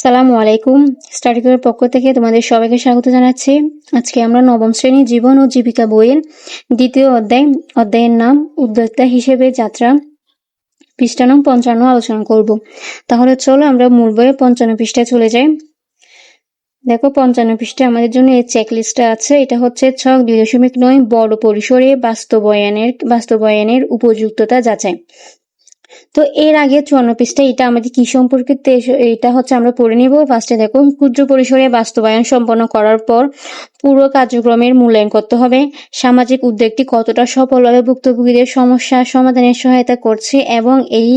সালামু আলাইকুম। স্টাডি করার পক্ষ থেকে তোমাদের সবাইকে স্বাগত জানাচ্ছি। আজকে আমরা নবম শ্রেণি জীবন ও জীবিকা বইয়ের দ্বিতীয় অধ্যায়, অধ্যায়ের নাম উদ্যোক্তা হিসেবে যাত্রা পৃষ্ঠা নং পঞ্চান্ন আলোচনা করব। তাহলে চলো আমরা মূল বইয়ের পঞ্চান্ন পৃষ্ঠায় চলে যাই। দেখো, পঞ্চান্ন পৃষ্ঠা আমাদের জন্য এই চেকলিস্টটা আছে। এটা হচ্ছে ছক দুই দশমিক নয় বড় পরিসরে বাস্তবায়নের বাস্তবায়নের উপযুক্ততা যাচাই। তো এর আগে চুয়ান্ন পৃষ্ঠা, এটা আমাদের কি সম্পর্কিত এটা হচ্ছে আমরা পড়ে নিব। ফার্স্টে দেখো, ক্ষুদ্র পরিসরে বাস্তবায়ন সম্পন্ন করার পর পুরো কার্যক্রমের মূল্যায়ন করতে হবে। সামাজিক উদ্যোগটি কতটা সফলভাবে ভুক্তভোগীদের সমস্যা সমাধানে সহায়তা করছে এবং এই,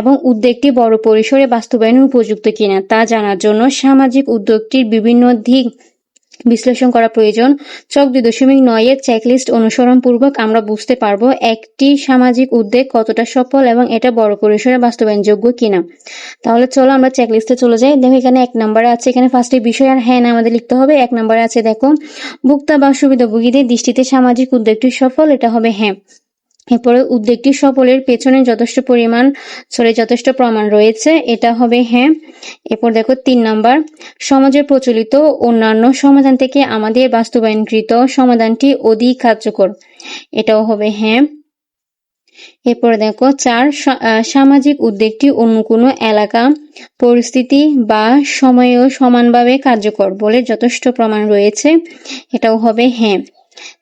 এবং উদ্যোগটি বড় পরিসরে বাস্তবায়নের উপযুক্ত কিনা তা জানার জন্য সামাজিক উদ্যোগটির বিভিন্ন দিক বিশ্লেষণ করা প্রয়োজন। চক দুই দশমিক নয়ের চেকলিস্ট অনুসরণ পূর্বক আমরা বুঝতে পারব একটি সামাজিক উদ্যোগ কতটা সফল এবং এটা বড় পরিসরে বাস্তবায়নযোগ্য কিনা। তাহলে চলো আমরা চেকলিস্টে চলে যাই। দেখো এখানে এক নম্বরে আছে এখানে ফার্স্টে বিষয় আর হ্যাঁ আমাদের লিখতে হবে। এক নম্বরে আছে দেখো, ভোক্তা বা সুবিধাভোগীদের দৃষ্টিতে সামাজিক উদ্যোগটি সফল, এটা হবে হ্যাঁ। এরপরে উদ্যোগটি সফলের পেছনে যথেষ্ট পরিমাণ সরি যথেষ্ট প্রমাণ রয়েছে, এটা হবে হ্যাঁ। এরপর দেখো তিন নাম্বার সমাজের প্রচলিত অন্যান্য সমাধান থেকে আমাদের বাস্তবায়নকৃত সমাধানটি অধিক কার্যকর। এটাও হবে হ্যাঁ। এরপরে দেখো, চার সামাজিক উদ্যোগটি অন্য কোনো এলাকা, পরিস্থিতি বা সময়েও সমানভাবে কার্যকর বলে যথেষ্ট প্রমাণ রয়েছে। এটাও হবে হ্যাঁ।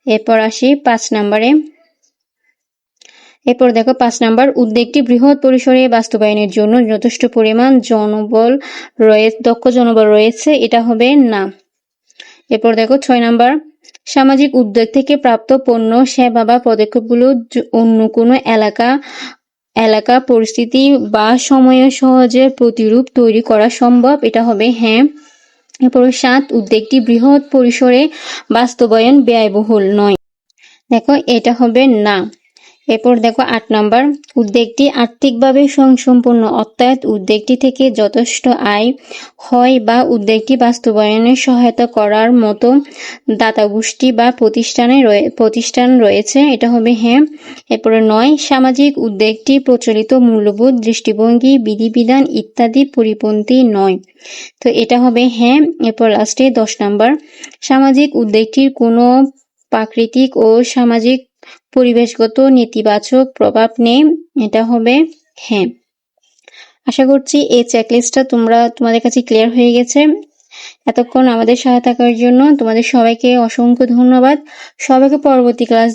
এরপর আসি পাঁচ নম্বরে। এরপর দেখো, পাঁচ নাম্বার উদ্যোগটি বৃহৎ পরিসরে বাস্তবায়নের জন্য যথেষ্ট পরিমাণ জনবল রয়েছে দক্ষ জনবল রয়েছে, এটা হবে না। এরপর দেখো, ছয় নাম্বার, সামাজিক উদ্যোগ থেকে প্রাপ্ত পণ্য, সেবা বা পদক্ষেপগুলো অন্য কোনো এলাকা এলাকা, পরিস্থিতি বা সময়ে সহজে প্রতিরূপ তৈরি করা সম্ভব, এটা হবে হ্যাঁ। এরপর সাত উদ্যোগটি বৃহৎ পরিসরে বাস্তবায়ন ব্যয়বহুল নয়। দেখো, এটা হবে না। এরপর দেখো আট নম্বর। উদ্যোগটি আর্থিকভাবে স্বয়ংসম্পূর্ণ অর্থাৎ উদ্যোগটি থেকে যথেষ্ট আয় হয় বা উদ্যোগটি বাস্তবায়নে সহায়তা করার মতো দাতা গোষ্ঠী বা প্রতিষ্ঠানে প্রতিষ্ঠান রয়েছে, এটা হবে হ্যাঁ। এরপরে নয়, সামাজিক উদ্যোগটি প্রচলিত মূল্যবোধ, দৃষ্টিভঙ্গি, বিধিবিধান ইত্যাদি পরিপন্থী নয়। তো এটা হবে হ্যাঁ এরপর লাস্টে দশ নম্বর। সামাজিক উদ্যোগটির কোনো প্রাকৃতিক ও সামাজিক পরিবেশগত নেতিবাচক প্রভাব নেই, এটা হবে হ্যাঁ। আশা করছি এই চেকলিস্টটা তোমরা, তোমাদের কাছে ক্লিয়ার হয়ে গেছে। এতক্ষণ আমাদের সহায়তা করার জন্য তোমাদের সবাইকে অসংখ্য ধন্যবাদ। সবাইকে পরবর্তী ক্লাস